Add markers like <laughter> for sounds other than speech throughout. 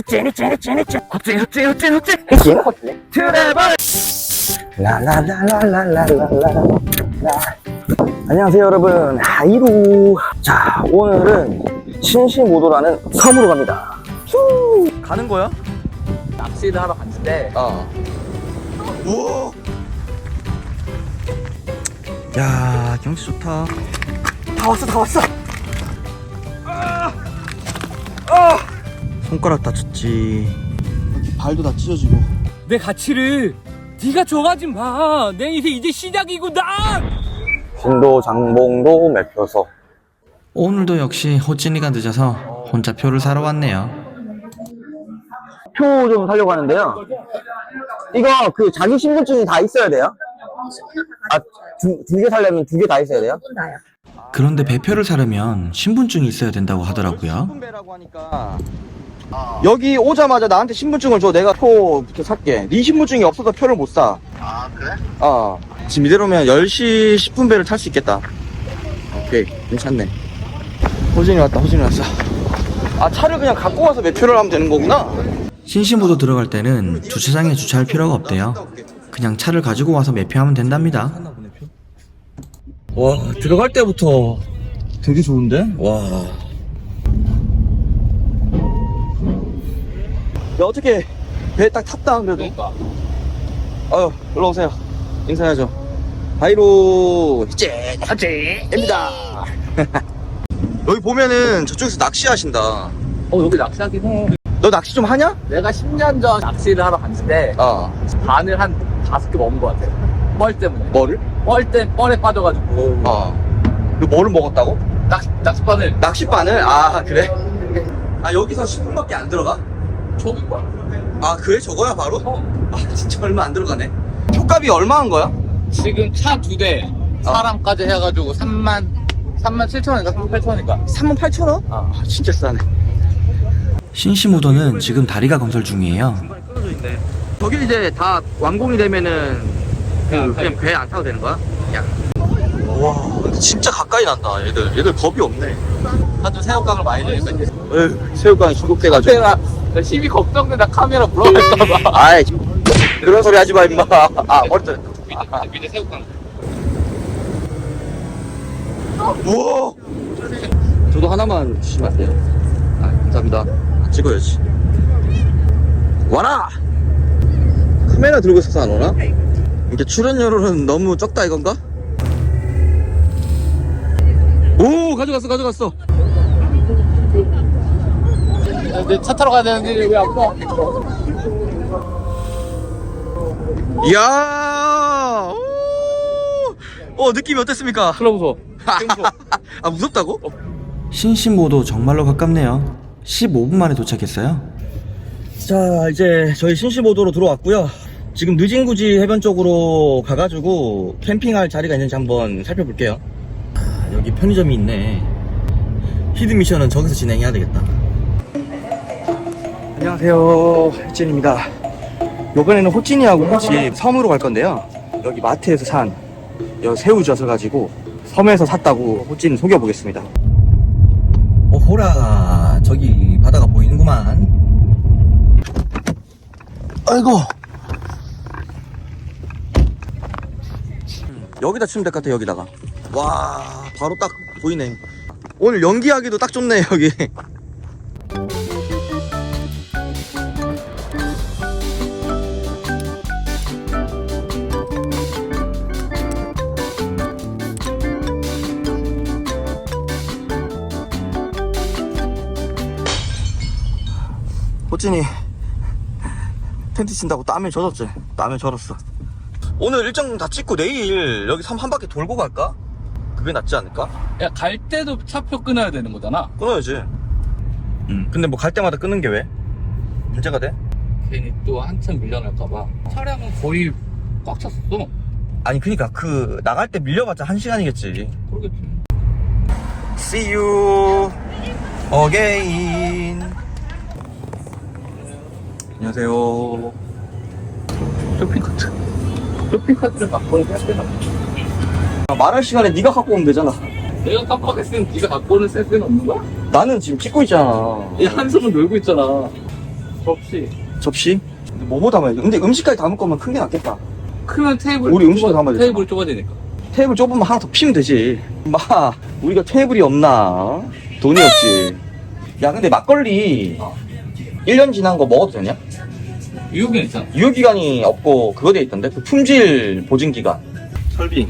헛찌 헛찌 헛찌 트래블 라라라라라라라라 안녕하세요 여러분. 하이루. 자 오늘은 신시모도라는 섬으로 갑니다. 후. 가는 거야? 낚시를 하러 갔는데. 어. 우와 야 경치 좋다. 다 왔어 다 왔어. 아! 손가락 다쳤지 발도 다 찢어지고 내 가치를 네가 정하지 마. 내 인생 이제 시작이구나. 신도 장봉도 매표소 오늘도 역시 호진이가 늦어서 혼자 표를 사러 왔네요. 표 좀 사려고 하는데요 이거 그 자기 신분증이 다 있어야 돼요? 아두 개 살려면 두 개 다 있어야 돼요? 그런데 배표를 사려면 신분증이 있어야 된다고 하더라고요. 신분배라고 하니까 여기 오자마자 나한테 신분증을 줘 내가 표 이렇게 살게 네 신분증이 없어서 표를 못 사 아 그래? 어 지금 이대로면 10시 10분 배를 탈 수 있겠다 오케이 괜찮네 호진이 왔다 호진이 왔어 아 차를 그냥 갖고 와서 매표를 하면 되는 거구나 신시모도 들어갈 때는 주차장에 주차할 필요가 없대요. 그냥 차를 가지고 와서 매표하면 된답니다. 와 들어갈 때부터 되게 좋은데? 와. 야 어떻게 배 딱 탔다 그래도. 그러니까 아유 일로 오세요. 인사해야죠. 바이로 째 째입니다. <laughs> 여기 보면은 저쪽에서 낚시하신다. 어 여기 낚시하긴 해. 너 낚시 좀 하냐? 내가 10년 전 낚시를 하러 갔는데 어. 바늘 한 다섯 개 먹은 것 같아. 뻘 때문에. 뭐를? 뻘 때 뻘에 빠져가지고 어. 너 뭐를 먹었다고? 낚시 낚시바늘 낚싯바늘? 아 그래? 아 여기서 10분밖에 안 들어가? 저기 거야. 아 그래 저거야 바로? 어. 아 진짜 얼마 안 들어가네 표값이 얼마 한 거야? 지금 차 두 대 사람까지 해가지고 3만 3만 7천 원인가 3만 8천 원인가. 3만 8천 원? 아. 아 진짜 싸네 신시모도는 지금 다리가 건설 중이에요. 저기 이제 다 완공이 되면은 그 그냥 배 안 타도 되는 거야? 야. 와 근데 진짜 가까이 난다 얘들 얘들 겁이 없네 아주 새우깡을 많이 에휴 새우깡이 중독돼가지고 나 힘이 걱정된다 카메라 물어갈까봐. <laughs> 아이 그런 소리 하지 마 임마 아 머리들 밑에 밑에 새우깡. 우와 저도 하나만 주시면 안 돼요? 아 감사합니다 아, 찍어야지 와라 카메라 들고 있어서 안 오나? 이게 출연료로는 너무 적다 이건가? 오 가져갔어 가져갔어 내차 타러 가야 되는데 왜안 가? 이야 오! 어 느낌이 어땠습니까? 클럽 무서워. <laughs> 아 무섭다고? 신시모도 정말로 가깝네요. 15분 만에 도착했어요. 자 이제 저희 신시모도로 들어왔고요 지금 느진구지 해변 쪽으로 가가지고 캠핑할 자리가 있는지 한번 살펴볼게요 아, 여기 편의점이 있네 히든 미션은 저기서 진행해야 되겠다 안녕하세요 혜진입니다. 이번에는 호찐이하고 같이 섬으로 갈 건데요. 여기 마트에서 산여 새우젓을 가지고 섬에서 샀다고 호찐 속여보겠습니다. 오호라. 저기 바다가 보이는구만. 아이고. 여기다 치면 될 것 같아 여기다가. 와 바로 딱 보이네. 오늘 연기하기도 딱 좋네 여기 호진이 텐트 친다고 땀에 젖었지? 땀에 젖었어. 오늘 일정 다 찍고 내일 여기 섬 한 바퀴 돌고 갈까? 그게 낫지 않을까? 야 갈 때도 차표 끊어야 되는 거잖아. 끊어야지. 응. 근데 뭐 갈 때마다 끊는 게 왜? 문제가 돼? 괜히 또 한참 밀려날까봐. 차량은 거의 꽉 찼었어. 아니 그니까 그 나갈 때 밀려봤자 한 시간이겠지. 그러겠지. See you again. 안녕하세요. 쇼핑 카트. 쇼핑 카트를 갖고 해야 되나? 말할 시간에 네가 갖고 오면 되잖아. 내가 깜빡했 으면 네가 갖고 오는 센스는 없는 거야? 나는 지금 찍고 있잖아. 이 한숨은 놀고 있잖아. 접시. 접시? 근데 뭐뭐 담아야 돼? 근데 음식까지 담을 거면 큰 게 낫겠다. 크면 테이블. 우리 음식도 담아야 돼. 테이블 좁아지니까. 테이블 좁으면 하나 더 피면 되지. 마, 우리가 테이블이 없나? 돈이 없지. 야, 근데 막걸리 1년 지난 거 먹어도 되냐? 유효기간 있잖아. 유효기간이 없고 그거 돼 있던데? 그 품질 보증기간. 설빙.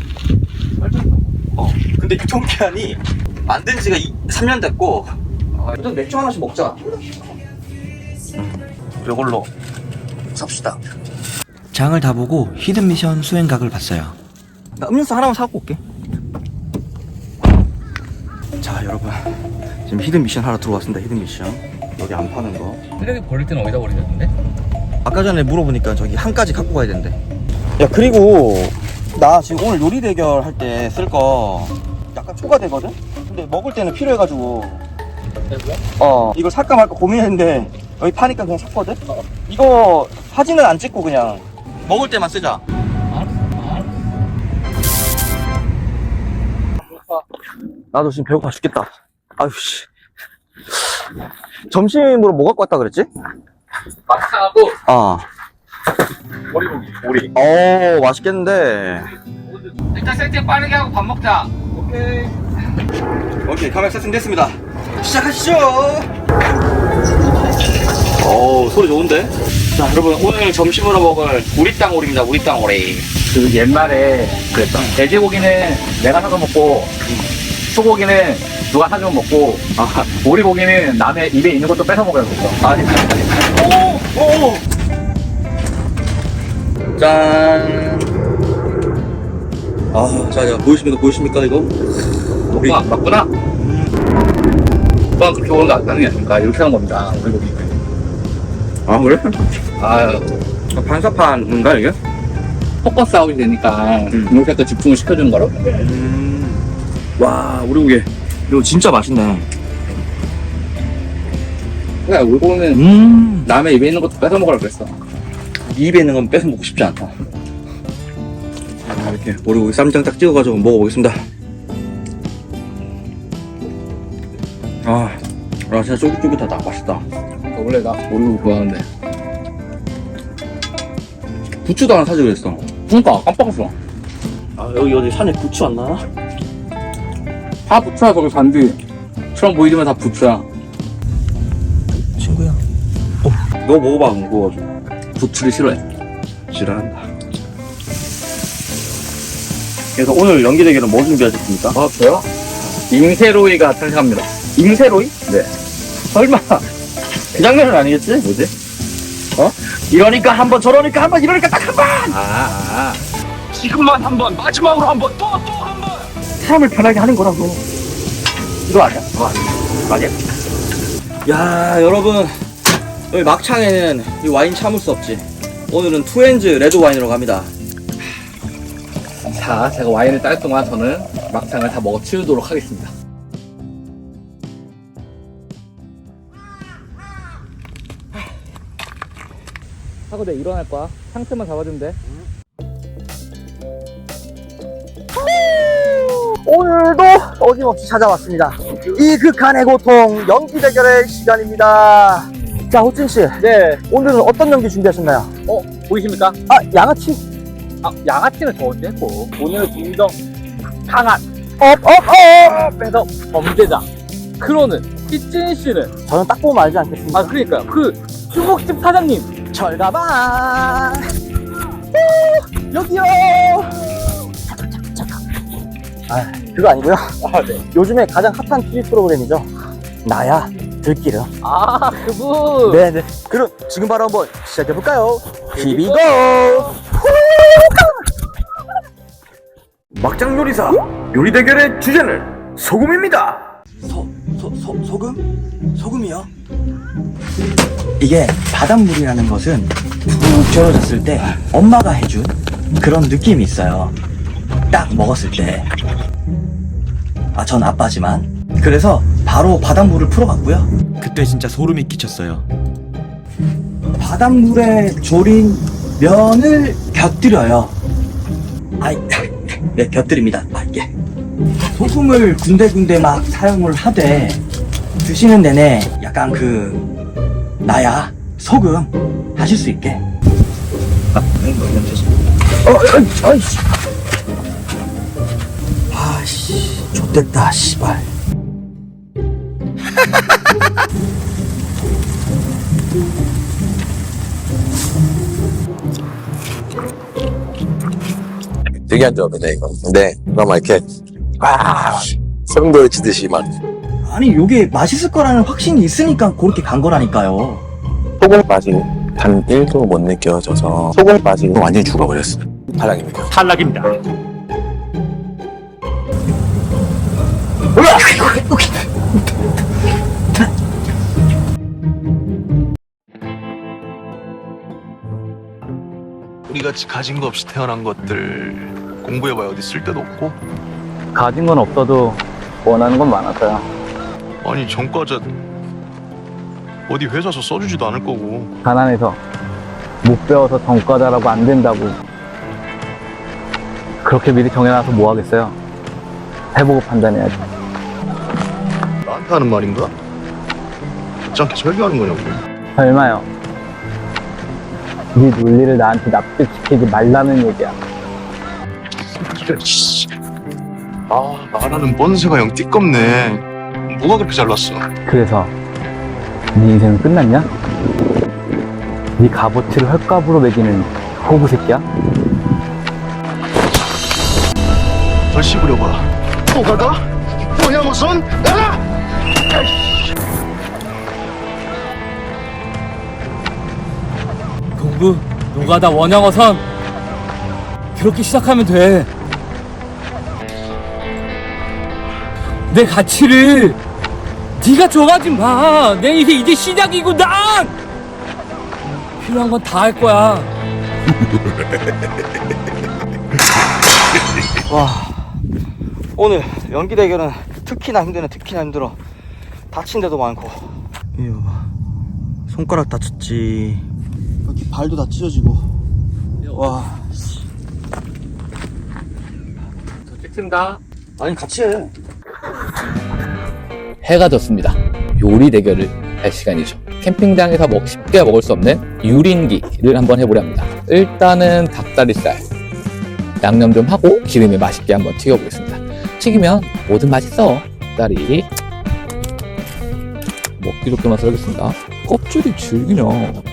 어. 근데 유통기한이 만든 지가 3년 됐고, 아, 일단 맥주 하나씩 먹자. 음, 이걸로 삽시다. 장을 다 보고 히든 미션 수행각을 봤어요. 나 음료수 하나만 사고 올게. 자, 여러분. 지금 히든 미션 하러 들어왔습니다, 히든 미션. 여기 안 파는 거. 쓰레기 버릴 때는 어디다 버리는데? 아까 전에 물어보니까 저기 한까지 갖고 가야 된대. 야, 그리고 나 지금 오늘 요리 대결 할 때 쓸 거 약간 초과되거든? 근데 먹을 때는 필요해가지고. 어, 이걸 살까 말까 고민했는데 여기 파니까 그냥 샀거든? 이거 사진은 안 찍고 그냥 먹을 때만 쓰자. 나도 지금 배고파 죽겠다. 아유, 씨. 점심으로 뭐 갖고 왔다 그랬지? 막상하고 아. 머리고기. 오리. 어 맛있겠는데 일단 세팅 빠르게 하고 밥 먹자. 오케이. 오케이 카메라 세팅 됐습니다 시작하시죠 오 소리 좋은데 자 여러분 오늘 점심으로 먹을 우리 땅 오리입니다 우리 땅 오리 그 옛말에 그랬어. 돼지고기는 내가 사서 먹고, 소고기는 누가 사주면 먹고, 아, 오리고기는 남의 입에 있는 것도 뺏어 먹어야 됐어. 아니 오 오 짠 아, 자, 자, 보이십니까? 보이십니까, 이거? 우리, 오빠, 맞구나? 오빠 그렇게 오는 거 아니는 게 아닙니까? 이렇게 하는 겁니다. 오리고기. 아, 그래? 아, 반사판인가, 이게? 포커스 아웃이 되니까, 음. 이렇게 또 집중을 시켜주는 거라고. 음. 와, 우리 고기. 이거 진짜 맛있네. 그래, 오리고기는 음. 남의 입에 있는 것도 뺏어 먹으라 그랬어. 입에 있는 건 뺏어 먹고 싶지 않다. 자, 이렇게 오리고기 쌈장 딱 찍어가지고 먹어보겠습니다. 아, 아 진짜 쫄깃쫄깃하다. 맛있다. 원래 나 오리고기 좋아하는데. 부추도 하나 사지 그랬어. 그러니까, 깜빡했어. 아, 여기 어디 산에 부추 안 나나? 다 부추야, 거기 반디 처럼 보이지만 다 부추야. 너 먹어봐, 먹어가지고. 부추를 싫어해. 지랄한다. 그래서 오늘 연기 대결은 뭐 준비하셨습니까? 아, 저요? 임세로이가 탄생합니다. 임세로이? 네. 설마. 그 장면은 아니겠지? 뭐지? 어? 이러니까 한 번, 저러니까 한 번, 이러니까 딱 한 번! 아, 아. 지금만 한 번, 마지막으로 한 번, 또 또 한 번. 사람을 편하게 하는 거라고. 이거 아니야? 아니야? 아니야? 야, 여러분. 여기 막창에는 이 와인 참을 수 없지. 오늘은 투엔즈 레드 와인으로 갑니다. 자, 제가 와인을 딸 동안 저는 막창을 다 먹어 치우도록 하겠습니다. 하고 내가 일어날 거야. 상태만 잡아주면 돼. 오늘도 어김없이 찾아왔습니다. 이 극한의 고통, 연기 대결의 시간입니다. 자, 호칭 씨. 네. 오늘은 어떤 연기 준비하셨나요? 어, 보이십니까? 아, 양아치. 아, 양아치는 저 언제 했고. 오늘 김정 강한 업, 업, 업! 빼서 범죄자. 크로는 키친 씨는 저는 딱 보면 알지 않겠습니까? 아 그러니까 그 중국집 사장님 철가방. 오, 여기요. 잠깐, 잠깐, 잠깐. 아, 그거 아니고요. 아 네. 요즘에 가장 핫한 TV 프로그램이죠. 나야 들기름. 아 그분 네네. 그럼 지금 바로 한번 시작해 볼까요? Here we go. 막장 요리사 요리 대결의 주제는 소금입니다. 소, 소, 소, 소금? 소금이요? 이게 바닷물이라는 것은 푹 졸여졌을 때 엄마가 해준 그런 느낌이 있어요. 딱 먹었을 때. 아, 전 아빠지만. 그래서 바로 바닷물을 풀어갔고요. 그때 진짜 소름이 끼쳤어요. 바닷물에 졸인 면을 곁들여요. 아이, 네, 곁들입니다. 아, 예. 소금을 군데군데 막 사용을 하되 드시는 내내 약간 그 나야 소금 하실 수 있게. 아, 이거. 어, 어, 어이씨. 아씨, 좆됐다, 씨발. 되게 안 좋아하네 이거. 네, 그럼 이렇게 아 성도를 치듯이 막 아니, 요게 맛있을 거라는 확신이 있으니까 그렇게 간 거라니까요. 소금 맛이 단 1도 못 느껴져서 소금 맛이 완전히 죽어버렸어. 탈락입니다. 탈락입니다. 우리같이 가진 거 없이 태어난 것들 공부해봐야 어디 쓸데도 없고 가진 건 없어도 원하는 건 많았어요. 아니 전과자 어디 회사서 써주지도 않을 거고 가난해서 못 배워서 전과자라고 안 된다고 그렇게 미리 정해놔서 뭐 하겠어요? 해보고 판단해야지. 나한테 하는 말인가? 듣지 않게 설교하는 거냐고 설마요. 네 논리를 나한테 납득시키지 말라는 얘기야. 아 말하는 뻔세가 영 띠껍네 뭐가 그렇게 잘났어 그래서 네 인생은 끝났냐? 네 값어치를 헐값으로 매기는 호구 새끼야? 덜 씹으려봐 또 가가? 뭐냐 무슨? 가라! 공부 노가다 원양어선 그렇게 시작하면 돼. 내 가치를 네가 정하지 마. 내 인생 이제 시작이고 난 필요한 건 다 할 거야. <laughs> 와, 오늘 연기 대결은 특히나 힘드네, 특히나 힘들어. 다친 데도 많고. 이거 봐. 손가락 다쳤지. 발도 다 찢어지고. 와. 찍습니다. 아니, 같이 해. 해가 졌습니다. 요리 대결을 할 시간이죠. 캠핑장에서 먹, 쉽게 먹을 수 없는 유린기를 한번 해보려 합니다. 일단은 닭다리살 양념 좀 하고 기름에 맛있게 한번 튀겨보겠습니다. 튀기면 뭐든 맛있어. 다리 먹기 좋게만 썰겠습니다. 껍질이 질기냐?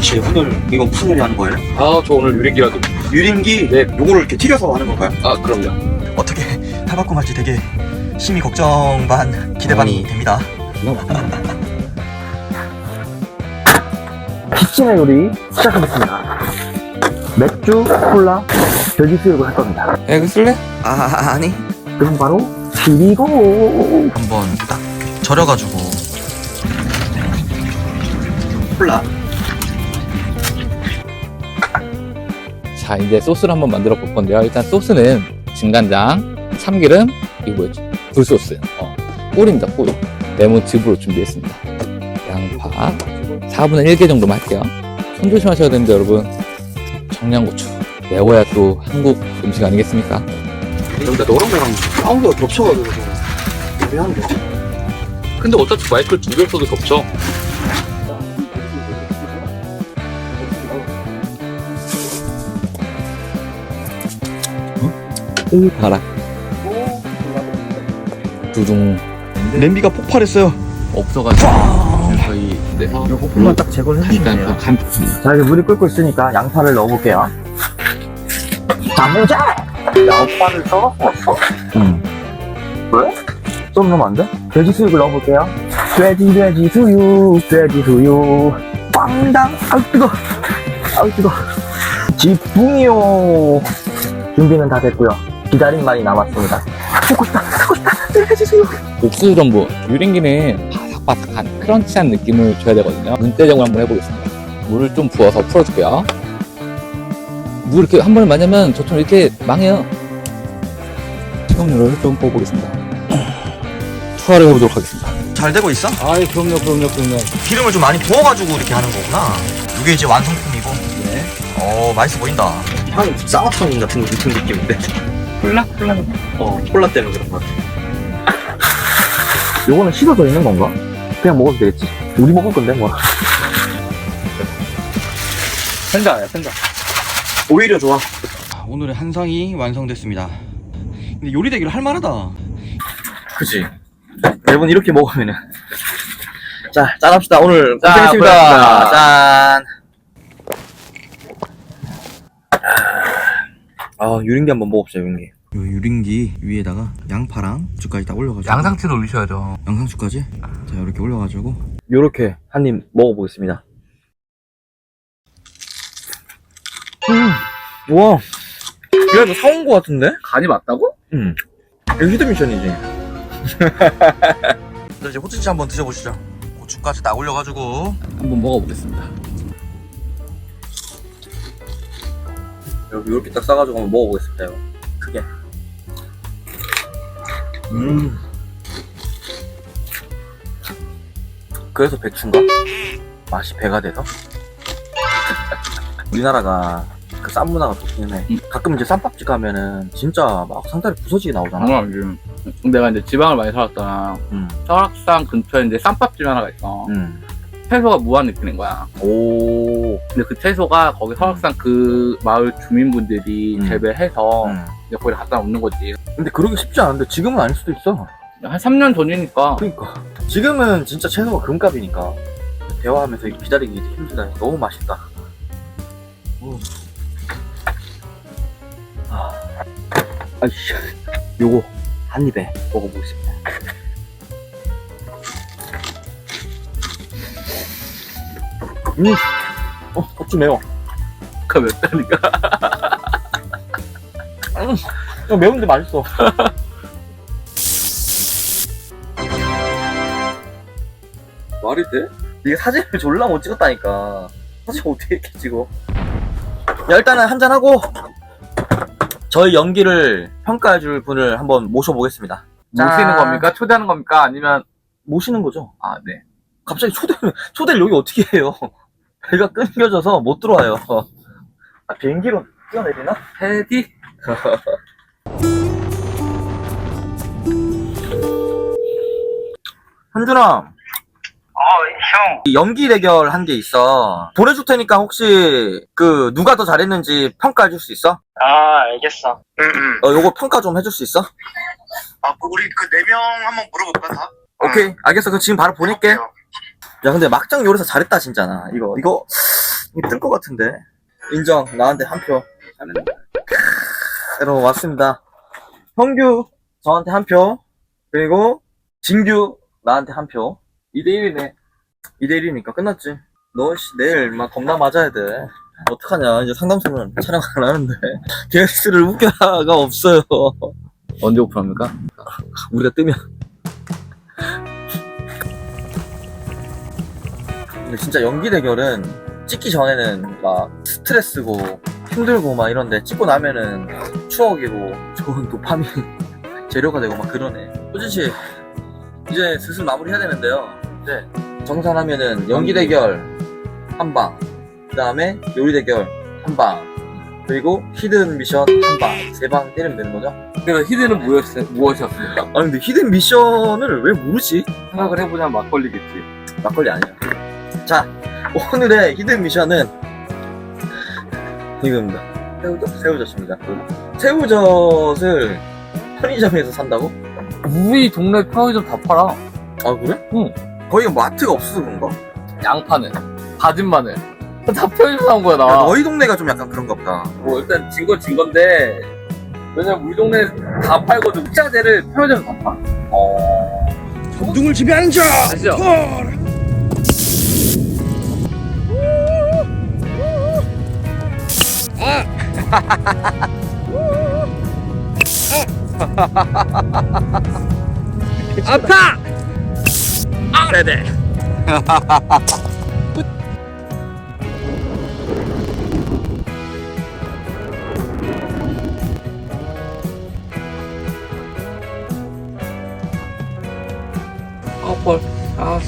씨, 오늘 이거 무슨 요리 하는 거예요? 아, 저 오늘 유린기라도. 유린기? 네. 요거를 이렇게 튀겨서 하는 건가요? 아, 그럼요. 어떻게 해봤고 말지 되게 심히 걱정 반 기대 반이 됩니다. 키친의 <laughs> 요리 시작하겠습니다. 맥주, 콜라, 돼지 수육을 할 겁니다. 야, 그 쓸래? 아, 아니. 그럼 바로 비비고 한번 딱 절여가지고 콜라 자, 이제 소스를 한번 만들어 볼 건데요. 일단 소스는 진간장, 참기름, 이거 뭐였지? 굴소스. 어, 꿀입니다, 꿀. 레몬즙으로 준비했습니다. 양파, 4분의 1개 정도만 할게요. 손 조심하셔야 되는데, 여러분. 청양고추. 매워야 또 한국 음식 아니겠습니까? 여기다 너랑 나랑 사운드가 겹쳐가지고 좀 애매한데 근데 어차피 마이크를 두 개 써도 겹쳐. 오, 봐라. 두둥. 냄비가 폭발했어요 없어가지고. 저희, 네. 이거 부분만 딱 제거를 해주시면 일단 돼요 간, 자, 이제 물이 끓고 있으니까 양파를 넣어볼게요. 자무자! 양파를 썰었어? 응. 왜? 좀 넣으면 안 돼? 돼지 수육을 넣어볼게요. 돼지, 돼지 수육, 돼지 수육. 빵당! 아우, 뜨거! 아우, 뜨거! 지붕이요! 준비는 다 됐고요. 기다림만이 남았습니다. 먹고 싶다! 먹고 싶다! 돼지 수육! 옥수수 전분. 유린기는 바삭바삭한 크런치한 느낌을 줘야 되거든요. 눈대중을 한번 해보겠습니다. 물을 좀 부어서 풀어줄게요. 물 이렇게 한 번에 마냐면 저처럼 이렇게 망해요. 식용유를 좀 부어보겠습니다. 투하를 해보도록 하겠습니다. 잘 되고 있어? 아이 그럼요 그럼요 그럼요. 기름을 좀 많이 부어가지고 이렇게 하는 거구나 이게 이제 완성품이고 네. 어 맛있어 보인다 향 쌍화탕 같은 같은 느낌인데 콜라? 콜라? 어 콜라 때문에 그런 것 같아 <laughs> 요거는 씻어져 있는 건가? 그냥 먹어도 되겠지? 우리 먹을 건데, 뭐. 생각이야, 생각. 오히려 좋아. 오늘의 한상이 완성됐습니다. 근데 요리 대결 할 만하다. 그치. 매번 이렇게 먹으면은. 자, 짠합시다. 오늘 자, 고생했습니다. 고생했습니다. 짠. 아, 유린기 한번 먹어봅시다, 유린기. 요 유린기 위에다가 양파랑 죽까지 다 올려가지고 양상추도 올리셔야죠. 양상추까지 자 이렇게 올려가지고 요렇게 한 입 먹어보겠습니다. 음, 우와. 야, 이거 사온 거 같은데? 간이 맞다고? 응. 이거 히드미션이지. <laughs> 자, 이제 호치치 한번 드셔보시죠. 고추까지 다 올려가지고. 한번 먹어보겠습니다. 여기 이렇게 딱 싸가지고 한번 먹어보겠습니다, 이거. 크게. 음. 그래서 배추인가? 맛이 배가 돼서? <laughs> 우리나라가 그 쌈 문화가 좋긴 해. 가끔 이제 쌈밥집 가면은 진짜 막 상다리 부서지게 나오잖아. 당연하지. 내가 이제 지방을 많이 살았잖아. 음. 설악산 근처에 이제 쌈밥집 하나가 있어. 음. 채소가 무한 리필인 거야. 오. 근데 그 채소가 거기 설악산 그 마을 주민분들이 음. 재배해서 음. 이제 거기 갖다 놓는 거지. 근데 그러기 쉽지 않은데 지금은 아닐 수도 있어. 한 3년 전이니까 그러니까. 지금은 진짜 채소가 금값이니까. 대화하면서 기다리기 힘들다. 너무 맛있다. 음. 아, 아이씨. 요거 한 입에 먹어보겠습니다. 음, 어, 고추 매워. 그 맵다니까. 이거 매운데 맛있어. 말이 돼? 이게 사진을 졸라 못 찍었다니까. 사진 어떻게 이렇게 찍어? 야, 일단은 한잔하고, 저희 연기를 평가해줄 분을 한번 모셔보겠습니다. 짠. 모시는 겁니까? 초대하는 겁니까? 아니면 모시는 거죠? 아 네. 갑자기 초대, 초대를 여기 어떻게 해요? 배가 끊겨져서 못 들어와요. <laughs> 아, 비행기로 뛰어내리나? 테디? 현준아. <laughs> 형. 연기 대결 한 게 있어. 보내줄 테니까 혹시 그 누가 더 잘했는지 평가해 줄 수 있어? 아, 알겠어. 어, 요거 평가 좀 해줄 수 있어? 아, 그 우리 그 네 명 한번 물어볼까 다? 오케이, 알겠어. 그 지금 바로 보낼게. 야, 근데 막장 요리사 잘했다 진짜 나. 이거 이거 뜰 것 같은데. 인정. 나한테 한 표. 여러분 왔습니다. 형규 저한테 한 표. 그리고 진규 나한테 한 표. 2대1이네. 2대1이니까 끝났지. 너, 씨, 내일 막 겁나 맞아야 돼. 어떡하냐. 이제 상담소는 촬영 안 하는데. <laughs> 게스트를 웃겨가 없어요. 언제 오픈합니까? 우리가 뜨면. 근데 진짜 연기 대결은 찍기 전에는 막 스트레스고 힘들고 막 이런데 찍고 나면은 추억이고 좋은 도파민 <laughs> 재료가 되고 막 그러네. 호진씨, 이제 슬슬 마무리 해야 되는데요. 이제 정산하면은 연기 대결 한 방, 그 다음에 요리 대결 한 방, 그리고 히든 미션 한 방, 세 방 때리면 되는 거죠? 그래서 히드는 무엇이, 무엇이었습니까? 아 근데 히든 미션을 왜 모르지? 생각을 해보자면 막걸리겠지. 막걸리 아니야. 자, 오늘의 히든 미션은 이겁니다. 새우젓? 새우젓입니다. 새우젓을 편의점에서 산다고? 우리 동네 편의점 다 팔아. 아 그래? 응. 거기 마트가 없어서 그런가? 양파는, 다진 마늘. <laughs> 다 편의점 사온 거야, 야, 나. 너희 동네가 좀 약간 그런가 보다. 뭐, 일단 진 건 진 건데, 왜냐면 우리 동네 다 팔거든. 식자재를 편의점 다 팔아. 어. 공중을 지배하는 자 아시죠? 아파 네네. 아, 벌. 아,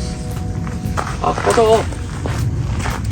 아, 꺼져.